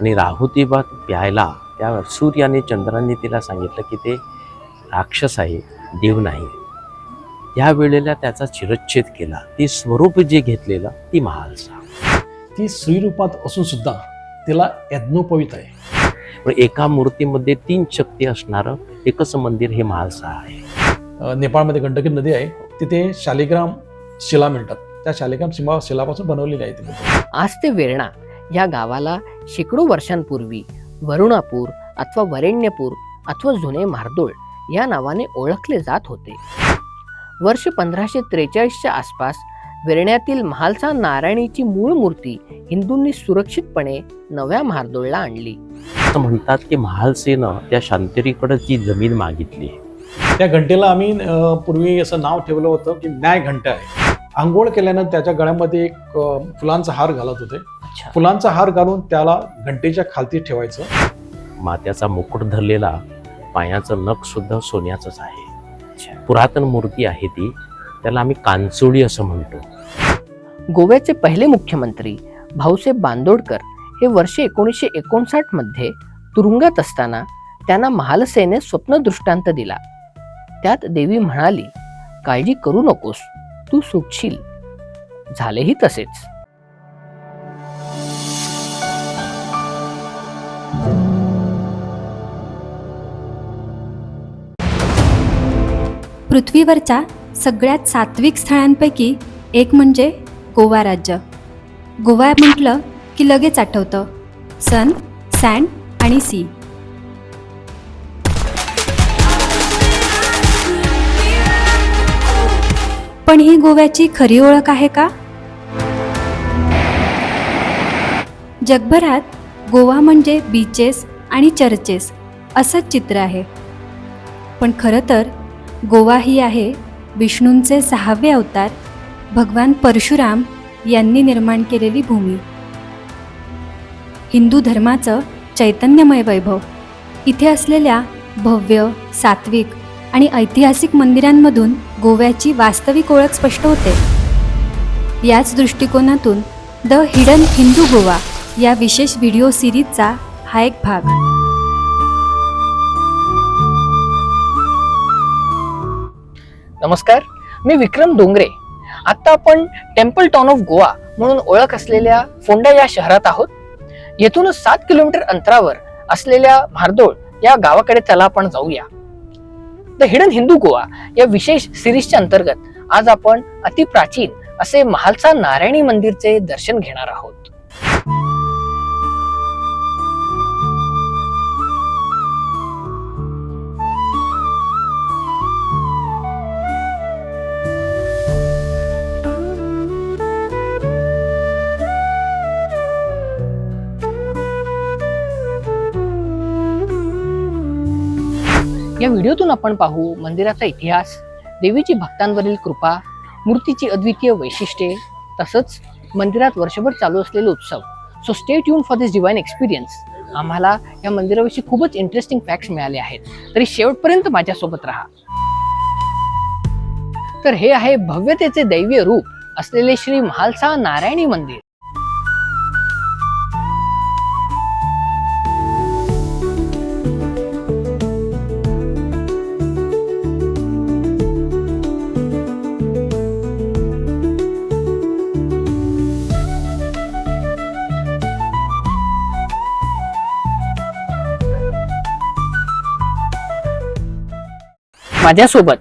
आणि राहू ती बा प्यायला. त्या सूर्याने चंद्राने तिला सांगितलं की ते राक्षस आहे देव नाही. त्यावेळेला त्याचा चिरच्छेद केला. ती स्वरूप जे घेतलेलं ती महालसा ती स्त्रीरूपात असून सुद्धा तिला यज्ञोपवित आहे. पण एका मूर्तीमध्ये तीन शक्ती असणारं एकच मंदिर हे महालसा आहे. नेपाळमध्ये गंडकी नदी आहे. तिथे शालिग्राम शिला मिळतात. त्या शालिग्राम शिमा शिलापासून बनवलेली आहे ती मूर्ती. आज ते वेरणा. या गावाला शेकडो वर्षांपूर्वी वरुणापूर अथवा वरेण्यपूर अथवा जुने म्हार्दोळ या नावाने ओळखले जात होते. वर्ष पंधराशे त्रेचाळीसच्या आसपास वेरण्यातील महालसा नारायणीची मूळ मूर्ती हिंदूंनी सुरक्षितपणे नव्या म्हार्दोळला आणली. असं म्हणतात की महालसेनं त्या शांतरीकडे ती जमीन मागितली त्या घंटेला आम्ही अ, पूर्वी असं नाव ठेवलं होतं की न्याय घंटा आहे. आंघोळ केल्यानं त्याच्या गळ्यामध्ये एक अ, फुलांचा हार घालत होते. फुलांचा हार घालून त्याला घंटेच्या खालती ठेवायचं. मात्याचा मुकुट धरलेला पायाचं नख सुद्धा सोन्याचंच आहे. पुरातन मूर्ती आहे ती. त्याला आम्ही कांचोळी असं म्हणतो. गोव्याचे पहिले मुख्यमंत्री भाऊसाहेब बांदोडकर हे वर्ष एकोणीसशे एकोणसाठमध्ये तुरुंगात असताना त्यांना महालसेने स्वप्न दृष्टांत दिला. त्यात देवी म्हणाली काळजी करू नकोस तू सुटशील झालेही तसेच. पृथ्वीवरच्या सगळ्यात सात्विक स्थळांपैकी एक म्हणजे गोवा राज्य. गोवा म्हटलं की लगेच आठवतं. सन सँड आणि सी. पण ही गोव्याची खरी ओळख आहे का? जगभरात गोवा म्हणजे बीचेस आणि चर्चेस असंच चित्र आहे. पण खरं तर गोवा ही आहे विष्णूंचे सहावे अवतार भगवान परशुराम यांनी निर्माण केलेली भूमी. हिंदू धर्माचं चैतन्यमय वैभव. इथे असलेल्या भव्य सात्विक आणि ऐतिहासिक मंदिरांमधून गोव्याची वास्तविक ओळख स्पष्ट होते. याच दृष्टिकोनातून द हिडन हिंदू गोवा या विशेष व्हिडिओ सिरीजचा हा एक भाग. नमस्कार मी विक्रम डोंगरे. आता आपण टेम्पल टाउन ऑफ गोवा म्हणून ओळख असलेल्या फोंडा या शहरात आहोत. येथूनच सात किलोमीटर अंतरावर असलेल्या म्हार्दोळ या गावाकडे चला आपण जाऊया. द हिडन हिंदू गोवा या विशेष सिरीजच्या अंतर्गत आज आपण अतिप्राचीन असे महालसा नारायणी मंदिरचे दर्शन घेणार आहोत. या व्हिडिओतून आपण पाहू मंदिराचा इतिहास देवीची भक्तांवरील कृपा मूर्तीची अद्वितीय वैशिष्ट्ये तसंच मंदिरात वर्षभर चालू असलेले उत्सव. So stay tune for this divine experience आम्हाला या मंदिराविषयी खूपच इंटरेस्टिंग फॅक्ट्स मिळाले आहेत. तरी शेवटपर्यंत माझ्यासोबत राहा. तर हे आहे भव्यतेचे दैवीय रूप असलेले श्री महालसा नारायणी मंदिर. माझ्यासोबत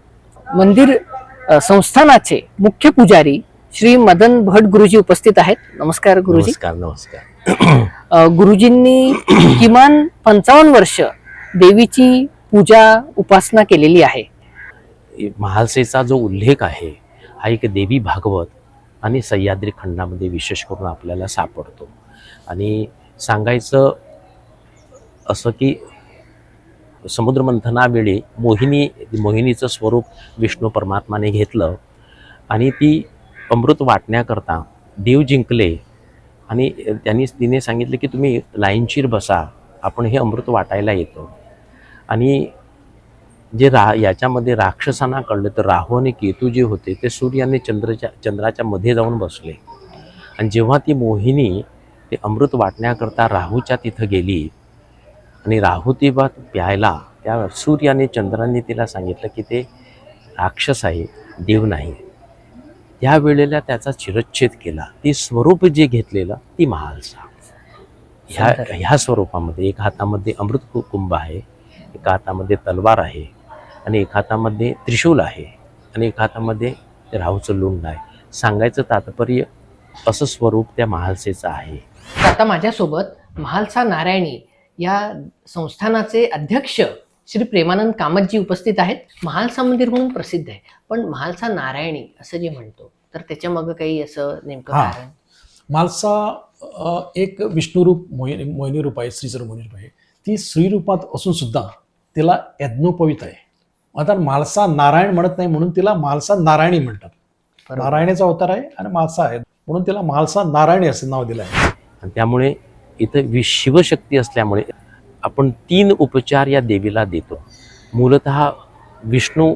मंदिर संस्थानाचे मुख्य पुजारी श्री मदन भट गुरुजी उपस्थित आहेत. नमस्कार गुरुजी. नमस्कार नमस्कार. गुरुजींनी किमान पंचावन्न वर्ष देवीची पूजा उपासना केलेली आहे. महालसेचा जो उल्लेख आहे हा एक देवी भागवत आणि सह्याद्री खंडामध्ये विशेष करून आपल्याला सापडतो. आणि सांगायचं असं की समुद्रमंथनावेळी मोहिनी मोहिनीचं स्वरूप विष्णू परमात्माने घेतलं आणि ती अमृत वाटण्याकरता देव जिंकले. आणि त्यांनी तिने सांगितलं की तुम्ही लाईनशीर बसा आपण हे अमृत वाटायला येतो. आणि जे रा याच्यामध्ये राक्षसांना कळलं तर राहू आणि केतू जे होते ते सूर्य आणि चंद्रच्या चंद्राच्या मध्ये जाऊन बसले. आणि जेव्हा ती मोहिनी ते अमृत वाटण्याकरता राहूच्या तिथं गेली आणि राहू ती बा प्यायला. त्या सूर्याने चंद्राने तिला सांगितलं की ते राक्षस आहे देव नाही. त्यावेळेला त्याचा चिरच्छेद केला. ती स्वरूप जे घेतलेलं ती महालसा ह्या. ह्या स्वरूपामध्ये एक हातामध्ये अमृत कुंभ आहे एका हातामध्ये तलवार आहे आणि एक हातामध्ये त्रिशूल आहे आणि एक हातामध्ये राहूचं लुंड आहे. सांगायचं तात्पर्य असं स्वरूप त्या महालसेचं आहे. आता माझ्यासोबत महालसा नारायणी या संस्थानाचे अध्यक्ष श्री प्रेमानंद कामतजी उपस्थित आहेत. महालसा मंदिर म्हणून प्रसिद्ध आहे. पण महालसा नारायणी असं जे म्हणतो तर त्याच्या मग काही असं नेमकं. कारण? मालसा अ, एक विष्णुरूप मोहिनी मोहिनी रूप आहे स्त्रीचं मोहिनी रूप आहे. ती स्त्रीरूपात असून सुद्धा तिला यज्ञोपवित आहे. आता मालसा नारायण म्हणत नाही म्हणून तिला मालसा नारायणी म्हणतात. नारायणाचा अवतार आहे आणि मालसा आहे. म्हणून तिला मालसा नारायणी असं नाव दिलं आहे. आणि त्यामुळे इथं वि शिवशक्ती असल्यामुळे आपण तीन उपचार या देवीला देतो. मूलत विष्णू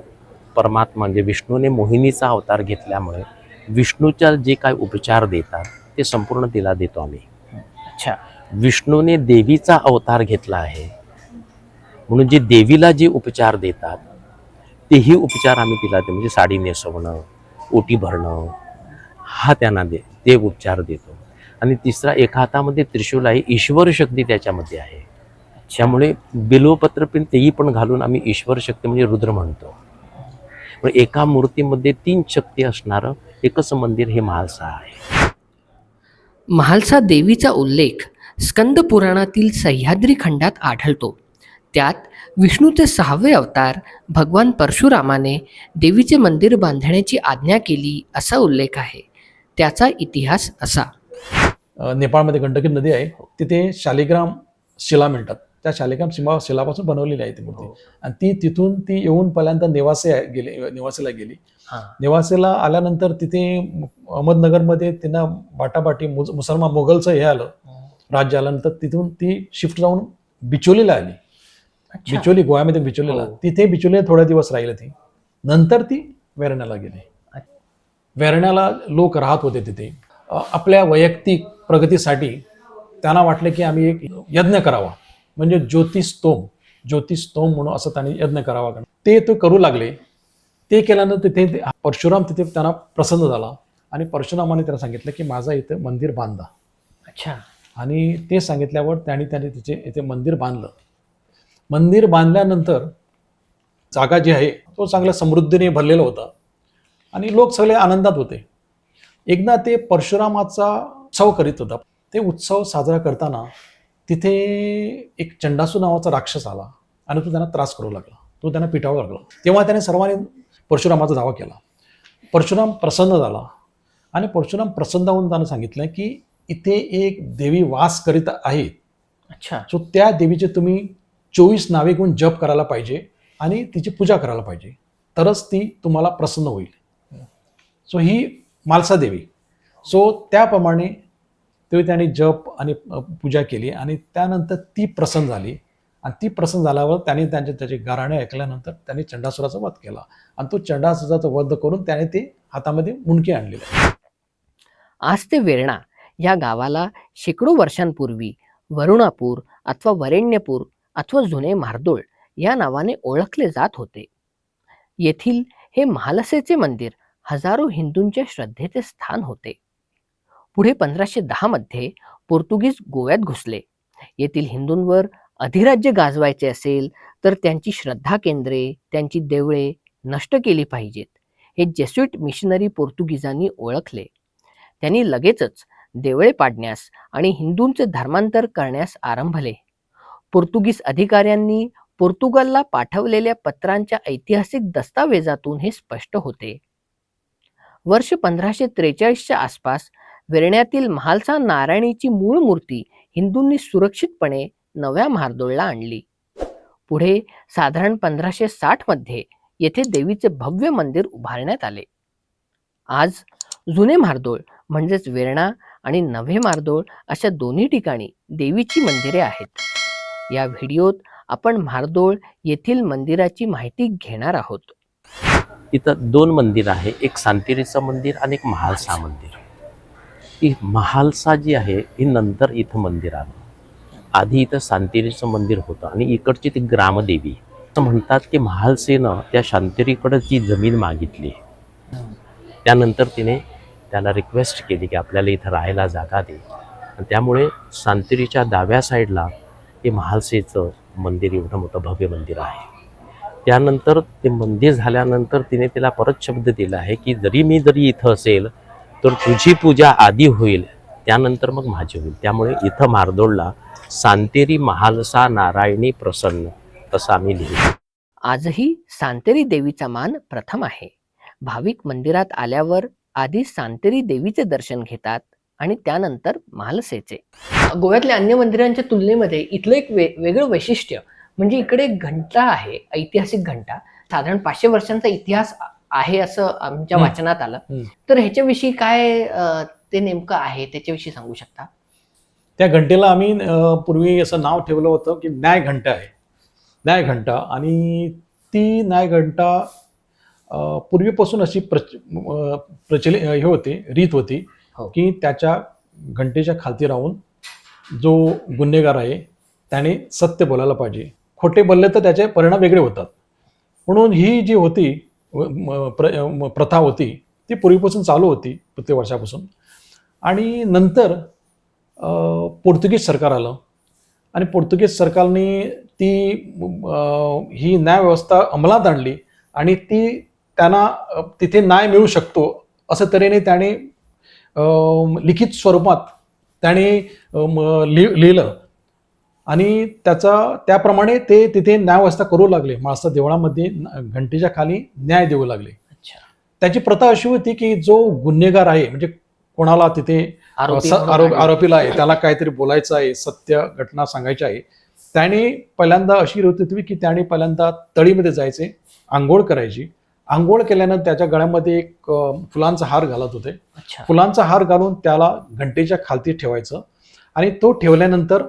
परमात्मा म्हणजे विष्णूने मोहिनीचा अवतार घेतल्यामुळे विष्णूच्या जे काय उपचार देतात ते संपूर्ण तिला देतो आम्ही. अच्छा. विष्णूने देवीचा अवतार घेतला आहे. म्हणून जे देवीला जे उपचार देतात तेही उपचार आम्ही तिला देतो. म्हणजे साडी नेसवणं ओटी भरणं हा त्यांना दे ते उपचार देतो. आणि तिसरा एका हातामध्ये त्रिशूल आहे. ईश्वर शक्ती त्याच्यामध्ये आहे. त्यामुळे बिलोपत्र पण तेही पण घालून आम्ही ईश्वर शक्ती म्हणजे रुद्र म्हणतो. पण एका मूर्तीमध्ये तीन शक्ती असणारं एकच मंदिर हे महालसा आहे. महालसा देवीचा उल्लेख स्कंद पुराणातील सह्याद्री खंडात आढळतो. त्यात विष्णूचे सहावे अवतार भगवान परशुरामाने देवीचे मंदिर बांधण्याची आज्ञा केली असा उल्लेख आहे. त्याचा इतिहास असा. नेपाळमध्ये गंडकी नदी आहे. तिथे शालिग्राम शिला म्हणतात. त्या शालिग्राम शिमा शिलापासून बनवलेली आहे ती मूर्ती. आणि ती तिथून ती येऊन पहिल्यांदा नेवासे गेली नेवासेला गेली. नेवासेला आल्यानंतर तिथे अहमदनगरमध्ये त्यांना बाटाबाटी मुसलमान मोगलचं हे आलं. राज्य आल्यानंतर तिथून ती शिफ्ट जाऊन बिचोलीला आली. बिचोली गोव्यामध्ये बिचोलीला. हो. तिथे बिचोलीला थोडे दिवस राहिले ती. नंतर ती वेरण्याला गेली. वेरण्याला लोक राहत होते तिथे. आपल्या वैयक्तिक प्रगतीसाठी त्यांना वाटलं की आम्ही एक यज्ञ करावा. म्हणजे ज्योतिस्तोम ज्योतिस्तोम म्हणून असं त्यांनी यज्ञ करावा. ते तो करू लागले. ते केल्यानंतर तिथे परशुराम तिथे त्यांना प्रसन्न झाला. आणि परशुरामाने त्यांना सांगितलं की माझं इथं मंदिर बांधा. अच्छा. आणि ते सांगितल्यावर त्यांनी त्यांनी तिचे इथे मंदिर बांधलं. मंदिर बांधल्यानंतर जागा जी आहे तो चांगल्या समृद्धीने भरलेला होता. आणि लोक सगळे आनंदात होते. एकदा ते परशुरामाचा उत्सव करीत होता. ते उत्सव साजरा करताना तिथे एक चंडासू नावाचा राक्षस आला आणि तो त्यांना त्रास करू लागला. तो त्यांना पिटावू लागला. तेव्हा त्याने सर्वांनी परशुरामाचा दावा केला. परशुराम प्रसन्न झाला आणि परशुराम प्रसन्न होऊन त्यानं सांगितलं की इथे एक देवी वास करीत आहे. अच्छा. सो त्या देवीचे तुम्ही चोवीस नावे घेऊन जप करायला पाहिजे आणि तिची पूजा करायला पाहिजे. तरच ती तुम्हाला प्रसन्न होईल. सो ही मालसा देवी. सो त्याप्रमाणे तेव्हा त्यांनी जप आणि पूजा केली आणि त्यानंतर ती प्रसन्न झाली. आणि ती प्रसन्न झाल्यावर त्यांनी त्यांचे त्याचे गाराणे ऐकल्यानंतर त्यांनी चंडासुराचा वध केला. आणि तो चंडासुराचा वध करून त्याने ते हातामध्ये मुंडकी आणलेली आज ते वेर्णा या गावाला शेकडो वर्षांपूर्वी वरुणापूर अथवा वरेण्यपूर अथवा जुने मार्दोळ या नावाने ओळखले जात होते. येथील हे महालसेचे मंदिर हजारो हिंदूंच्या श्रद्धेचे स्थान होते. पुढे पंधराशे दहामध्ये पोर्तुगीज गोव्यात घुसले. येथील हिंदूंवर अधिराज्य गाजवायचे असेल तर त्यांची श्रद्धा केंद्रे त्यांची देवळे नष्ट केली पाहिजेत हे जेस्युट मिशनरी पोर्तुगीजांनी ओळखले. त्यांनी लगेचच देवळे पाडण्यास आणि हिंदूंचे धर्मांतर करण्यास आरंभले. पोर्तुगीज अधिकाऱ्यांनी पोर्तुगालला पाठवलेल्या पत्रांच्या ऐतिहासिक दस्तावेजातून हे स्पष्ट होते. वर्ष पंधराशे त्रेचाळीसच्या आसपास वेरण्यातील महालसा नारायणीची मूळ मूर्ती हिंदूंनी सुरक्षितपणे नव्या म्हारदोळला आणली. पुढे साधारण पंधराशे साठमध्ये येथे देवीचे भव्य मंदिर उभारण्यात आले. आज जुने मारदोळ म्हणजेच वेरणा आणि नवे मार्दोळ अशा दोन्ही ठिकाणी देवीची मंदिरे आहेत. या व्हिडिओत आपण मारदोळ येथील मंदिराची माहिती घेणार आहोत. इथं दोन मंदिर आहे एक सांतेरीचं मंदिर आणि एक महालसा मंदिर. की महालसा जी आहे ही नंतर इथं मंदिर आलं. आधी इथं शांतिरीचं मंदिर होतं आणि इकडची ती ग्रामदेवी. असं म्हणतात की महालसेनं त्या शांतिरीकडं जी जमीन मागितली. त्यानंतर तिने त्याला रिक्वेस्ट केली की आपल्याला इथं राहायला जागा दे. आणि त्यामुळे शांतिरीच्या डाव्या साईडला हे महालसेचं मंदिर एवढं मोठं भव्य मंदिर आहे. त्यानंतर ते मंदिर झाल्यानंतर तिने तिला परत शब्द दिला आहे की जरी मी जरी इथं असेल तर तुझी पूजा आधी होईल त्यानंतर मग माझी होईल. त्यामुळे इथं मारदोडला सांतेरी महालसा नारायणी प्रसन्न असं आम्ही लिहिलं. आजही सांतेरी देवीचा मान प्रथम आहे. भाविक मंदिरात आल्यावर आधी सांतेरी देवीचे दर्शन घेतात आणि त्यानंतर महालसेचे. गोव्यातल्या अन्य मंदिरांच्या तुलनेमध्ये इथलं एक वे वेगळं वैशिष्ट्य म्हणजे इकडे एक घंटा आहे ऐतिहासिक घंटा. साधारण पाचशे वर्षांचा इतिहास आहे असं आमच्या. वाचनात आलं. तर ह्याच्याविषयी काय ते नेमकं आहे त्याच्याविषयी सांगू शकता त्या घंटेला आम्ही पूर्वी असं नाव ठेवलं होतं की न्याय घंटा आहे न्याय घंटा आणि ती न्याय घंटा पूर्वीपासून अशी प्रच प्रचलित हे होती रीत होती हो. की त्याच्या घंटेच्या खालती राहून जो गुन्हेगार आहे त्याने सत्य बोलायला पाहिजे खोटे बोलले तर त्याचे परिणाम वेगळे होतात म्हणून ही जी होती प्र प्रथा होती. ती पूर्वीपासून चालू होती प्रत्येक वर्षापासून. आणि नंतर पोर्तुगीज सरकार आलं. आणि पोर्तुगीज सरकारने ती ही न्यायव्यवस्था अंमलात आणली आणि ती त्यांना तिथे न्याय मिळू शकतो असं तऱ्हेने त्याने लिखित स्वरूपात त्याने लिहिलं. आणि त्याचा त्याप्रमाणे ते तिथे न्यायव्यवस्था करू लागले. माळसा देवळामध्ये घंटेच्या खाली न्याय देऊ लागले. त्याची प्रथा अशी होती की जो गुन्हेगार आहे म्हणजे कोणाला तिथे. आरोपीला आहे त्याला काहीतरी बोलायचं आहे सत्य घटना सांगायची आहे. त्याने पहिल्यांदा अशी रीत होती की त्याने पहिल्यांदा तळीमध्ये जायचे आंघोळ करायची. आंघोळ केल्यानं त्याच्या गळ्यामध्ये एक फुलांचा हार घालत होते. फुलांचा हार घालून त्याला घंटेच्या खालती ठेवायचं. आणि तो ठेवल्यानंतर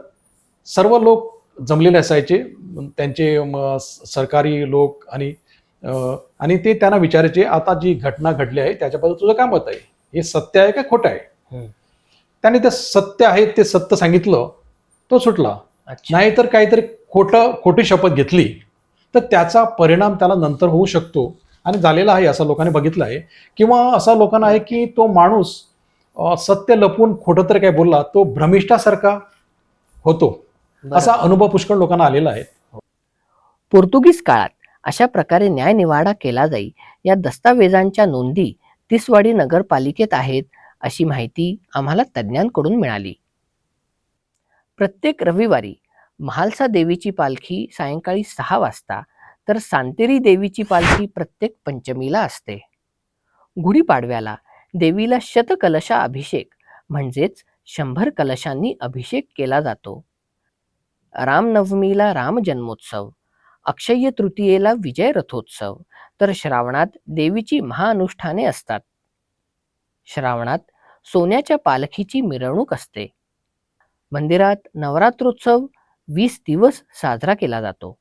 सर्व लोक जमलेले असायचे. त्यांचे सरकारी लोक आणि आणि ते त्यांना विचारायचे आता जी घटना घडली आहे त्याच्याबद्दल तुझं काय मत आहे? हे सत्य आहे का खोटं आहे. त्याने ते सत्य आहे ते सत्य सांगितलं तो सुटला. नाहीतर काहीतरी खोटं खोटी शपथ घेतली तर त्याचा परिणाम त्याला नंतर होऊ शकतो. आणि झालेला आहे असं लोकांनी बघितलं आहे. किंवा असा लोकांना आहे की तो माणूस सत्य लपून खोटं तर काय बोलला तो भ्रमिष्ठासारखा होतो. असा अनुभव पुष्कळ लोकांना आलेला आहे. पोर्तुगीज काळात अशा प्रकारे न्यायनिवाडा केला जाई या दस्तावेजांच्या नोंदी तिसवाडी नगरपालिकेत आहेत अशी माहिती आम्हाला तज्ज्ञांकडून मिळाली. प्रत्येक रविवारी महालसा देवीची पालखी सायंकाळी सहा वाजता तर सांतेरी देवीची पालखी प्रत्येक पंचमीला असते. गुढीपाडव्याला देवीला शतकलशा अभिषेक म्हणजेच शंभर कलशांनी अभिषेक केला जातो. रामनवमीला राम जन्मोत्सव तृतीयेला विजय रथोत्सव तर श्रावणात देवीची महाअनुष्ठाने असतात. श्रावणात सोन्याच्या पालखीची मिरवणूक असते. मंदिरात नवरात्रोत्सव वीस दिवस साजरा केला जातो.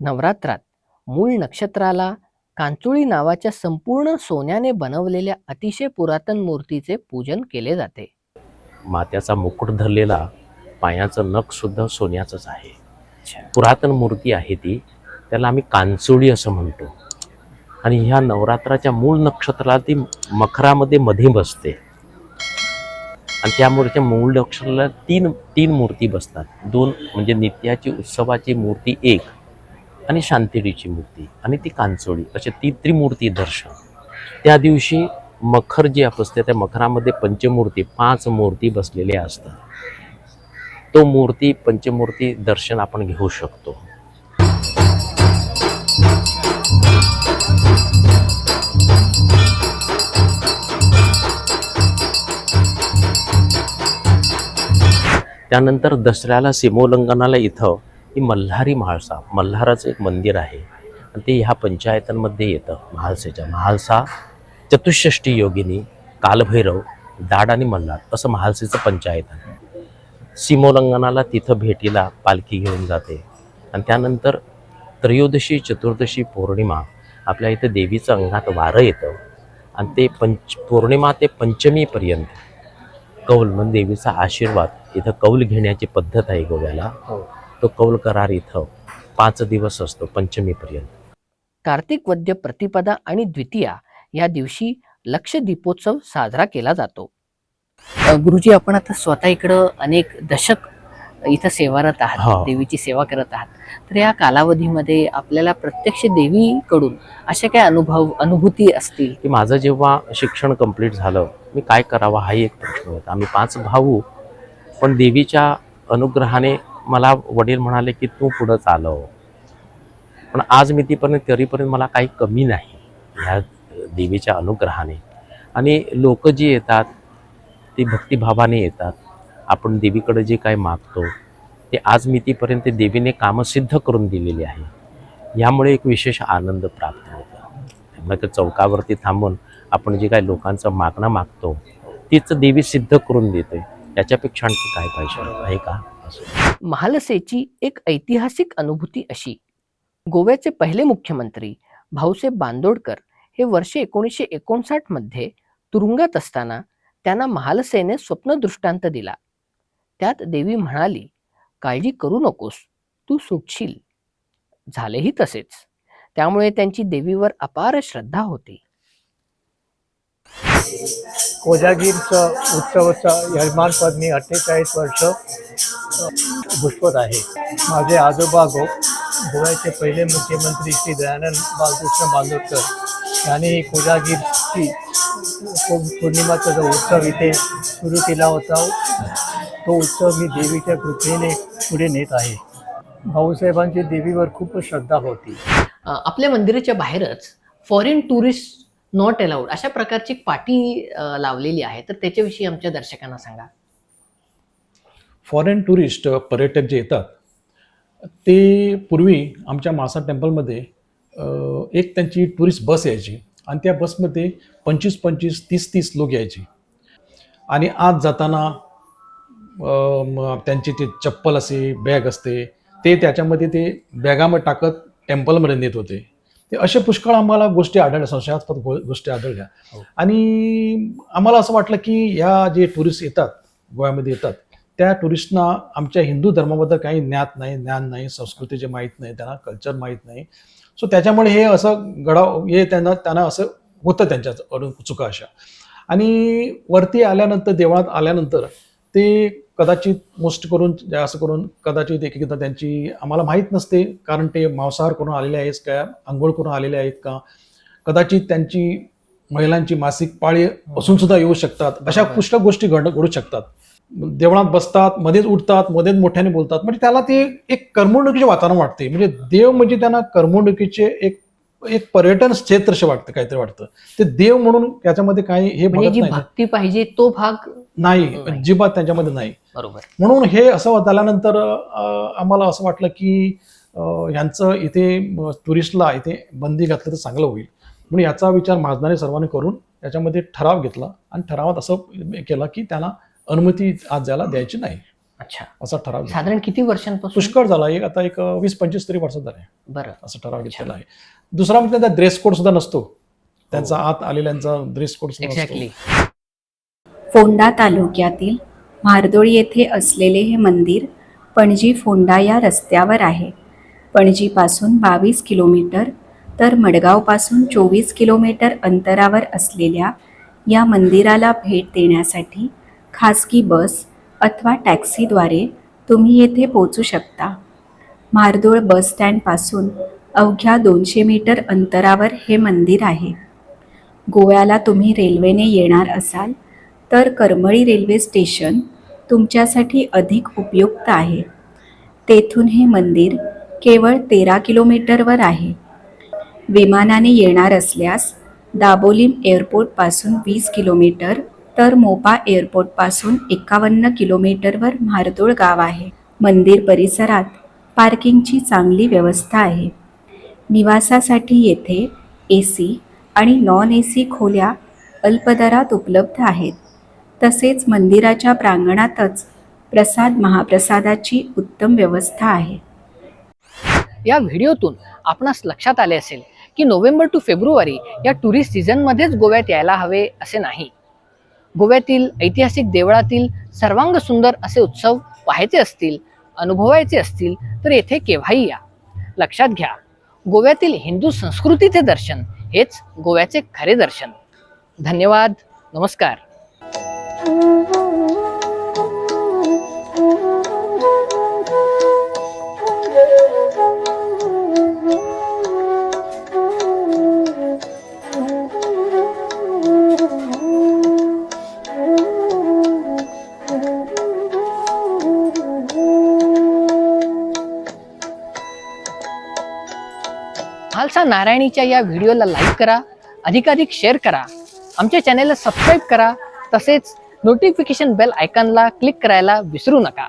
नवरात्रात मूळ नक्षत्राला कांचुळी नावाच्या संपूर्ण सोन्याने बनवलेल्या अतिशय पुरातन मूर्तीचे पूजन केले जाते. मात्याचा मुकुट धरलेला पायाचं नख सुद्धा सोन्याचंच आहे. पुरातन मूर्ती आहे ती. त्याला आम्ही कांचोळी असं म्हणतो. आणि ह्या नवरात्राच्या मूळ नक्षत्राला ती मखरामध्ये मध्ये बसते. आणि त्यामुळे त्या मूळ नक्षत्राला तीन तीन मूर्ती बसतात. दोन म्हणजे नित्याची उत्सवाची मूर्ती एक आणि शांतिडीची मूर्ती आणि ती कांचोळी असे ती त्रिमूर्ती दर्शन. त्या दिवशी मखर जी असते त्या मखरामध्ये पंचमूर्ती पाच मूर्ती बसलेल्या असतात. तो मूर्ती पंचमूर्ती दर्शन आपण घेऊ शकतो. त्यानंतर दसऱ्याला सीमोल्लंघनाला इथं ही मल्हारी म्हाळसा मल्हाराचं एक मंदिर आहे. आणि ते ह्या पंचायतांमध्ये येतं म्हाळसेच्या. म्हाळसा चतुष्षष्टी योगिनी कालभैरव दाड आणि मल्हार असं म्हाळसेचं पंचायत आहे. सीमोल्लंघनाला तिथं भेटीला पालखी घेऊन जाते. आणि त्यानंतर त्रयोदशी चतुर्दशी पौर्णिमा आपल्या इथं देवीचं अंगात वारं येतं. आणि ते पंच पौर्णिमा ते पंचमीपर्यंत कौल म्हणजे देवीचा आशीर्वाद इथं कौल घेण्याची पद्धत आहे गोव्याला. तो कौल करार इथं पाच दिवस असतो पंचमीपर्यंत. कार्तिक वद्य प्रतिपदा आणि द्वितीया या दिवशी लक्ष दीपोत्सव साजरा केला जातो. गुरुजी आपण आता स्वतः इकडं अनेक दशक इथं सेवारत आहात. देवीची सेवा करत आहात. तर या कालावधीमध्ये आपल्याला प्रत्यक्ष देवीकडून अशा काय अनुभव अनुभूती असतील? की माझं जेव्हा शिक्षण कंप्लीट झालं मी काय करावं हाही एक प्रश्न होता. आम्ही पाच भाऊ पण देवीच्या अनुग्रहाने मला वडील म्हणाले की तू पुढं चालव. पण आज मी तीपर्यंत तरीपर्यंत मला काही कमी नाही ह्या देवीच्या अनुग्रहाने. आणि लोक जी येतात ती भक्तिभावाने येतात. आपण देवीकडे जे काय मागतो ते आज मी तीपर्यंत देवीने कामं सिद्ध करून दिलेली आहे. यामुळे एक विशेष आनंद प्राप्त होतो. त्यामुळे त्या चौकावरती थांबून आपण जे काही लोकांचं मागणं मागतो तीच देवी सिद्ध करून देते. त्याच्यापेक्षा आणखी काय पाहिजे? आहे का? महालसेची एक ऐतिहासिक अनुभूती अशी. गोव्याचे पहिले मुख्यमंत्री भाऊसाहेब बांदोडकर हे वर्षे एकोणीसशे एकोणसाठमध्ये तुरुंगात असताना त्यांना महालसेने स्वप्न दृष्टांत दिला. त्यात देवी म्हणाली काळजी करू नकोस तू सुटशील झालेही तसेच. त्यामुळे त्यांची देवीवर अपार श्रद्धा होती. कोजागीरचं उत्सवाचं यजमानपद मी अठ्ठेचाळीस वर्ष अ, आहे. माझे आजोबा गो गोव्याचे पहिले मुख्यमंत्री श्री दयानंद बालकृष्ण बांदोडकर यांनी कोजागीरची पौर्णिमाचा जो उत्सव इथे सुरू केला होता तो उत्सव मी देवीच्या कृपेने पुढे नेत आहे. भाऊसाहेबांची देवीवर खूप श्रद्धा होती. आपल्या मंदिराच्या बाहेरच फॉरेन टुरिस्ट नॉट अलाउड अशा प्रकारची एक पाटी लावलेली आहे. तर त्याच्याविषयी आमच्या दर्शकांना सांगा. फॉरेन टुरिस्ट पर्यटक जे येतात ते पूर्वी आमच्या मासा टेम्पलमध्ये एक त्यांची टुरिस्ट बस यायची. आणि त्या बसमध्ये पंचवीस पंचवीस तीस तीस लोक यायचे. आणि आत जाताना त्यांची ते चप्पल असे बॅग असते ते त्याच्यामध्ये ते बॅगामध्ये टाकत टेम्पलमध्ये नेत होते. ते असे पुष्कळ आम्हाला गोष्टी आढळल्या संशयास्पद गो गोष्टी आढळल्या. हो. आणि आम्हाला असं वाटलं की ह्या जे टुरिस्ट येतात गोव्यामध्ये येतात त्या टुरिस्टना आमच्या हिंदू धर्माबद्दल काही ज्ञात नाही ज्ञान नाही संस्कृतीचे माहीत नाही त्यांना कल्चर माहीत नाही. सो त्याच्यामुळे हे असं गडाव हे त्यांना त्यांना असं होतं त्यांच्या चुका अशा. आणि वरती आल्यानंतर देवळात आल्यानंतर ते कदाचित मोस्ट करून असं करून कदाचित एक एकदा त्यांची आम्हाला माहीत नसते कारण ते मांसाहार करून आलेले आहेत का आंघोळ करून आलेले आहेत का? कदाचित त्यांची महिलांची मासिक पाळी असून सुद्धा येऊ शकतात. अशा. पुष्कळ गोष्टी घड घडू शकतात. देवळात बसतात मध्येच उठतात मध्येच मोठ्याने बोलतात. म्हणजे त्याला ते एक करमणुकीचे वातावरण वाटते. म्हणजे देव म्हणजे त्यांना करमणुकीचे एक एक पर्यटन क्षेत्रशे वाटतं काहीतरी वाटतं. ते देव म्हणून त्याच्यामध्ये काही हे म्हणजे भक्ती पाहिजे तो भाग नाही. अजिबात त्याच्यामध्ये नाही. बरोबर. म्हणून हे असं झाल्यानंतर आम्हाला असं वाटलं की अं, ह्यांचं इथे टुरिस्टला इथे बंदी घातलं तर चांगलं होईल. म्हणून याचा विचार महाजनाने सर्वांनी करून त्याच्यामध्ये ठराव घेतला. आणि ठरावात असं केलं की त्यांना अनुमती आज जायला द्यायची नाही. अच्छा. असा ठराव. साधारण किती वर्षांपासून? पुष्कळ झाला. एक आता एक वीस पंचवीस तरी वर्षात झाले. बरं. असा ठराव. घेतलेला आहे. दुसरा म्हणजे त्यांचा ड्रेस कोड सुद्धा नसतो. त्यांचा आत आलेल्यांचा ड्रेस कोड सुद्धा नसतो. एक्झॅक्टली फोंडा तालुक्यातील म्हारदोळ येथे असलेले हे मंदिर पणजी फोंडा या रस्त्यावर आहे. पणजीपासून बावीस किलोमीटर तर मडगावपासून चोवीस किलोमीटर अंतरावर असलेल्या या मंदिराला भेट देण्यासाठी खासगी बस अथवा टॅक्सीद्वारे तुम्ही येथे पोचू शकता. मारदोळ बस स्टँडपासून अवघ्या दोनशे मीटर अंतरावर हे मंदिर आहे. गोव्याला तुम्ही रेल्वेने येणार असाल तर करमळी रेल्वे स्टेशन तुमच्यासाठी अधिक उपयुक्त आहे. तेथून हे मंदिर केवळ तेरा किलोमीटरवर आहे. विमानाने येणार असल्यास दाबोलीम एअरपोर्टपासून वीस किलोमीटर तर मोपा एअरपोर्टपासून एकावन्न किलोमीटरवर म्हारदोळ गाव आहे. मंदिर परिसरात पार्किंगची चांगली व्यवस्था आहे. निवासासाठी येथे ए सी आणि नॉन ए सी खोल्या अल्पदरात उपलब्ध आहेत. तसेच मंदिराच्या प्रांगणातच प्रसाद महाप्रसादाची उत्तम व्यवस्था आहे. या व्हिडिओतून आपणास लक्षात आले असेल की नोव्हेंबर टू फेब्रुवारी या टुरिस्ट सीझनमध्येच गोव्यात यायला हवे असे नाही. गोव्यातील ऐतिहासिक देवळातील सर्वांग सुंदर असे उत्सव पाहायचे असतील अनुभवायचे असतील तर येथे केव्हाही या. लक्षात घ्या गोव्यातील हिंदू संस्कृतीचे दर्शन हेच गोव्याचे खरे दर्शन. धन्यवाद नमस्कार. नारायणीच्या या व्हिडिओला लाईक करा अधिकाधिक शेअर करा आमच्या चॅनेलला सबस्क्राईब करा तसेच नोटिफिकेशन बेल आयकॉनला क्लिक करायला विसरू नका.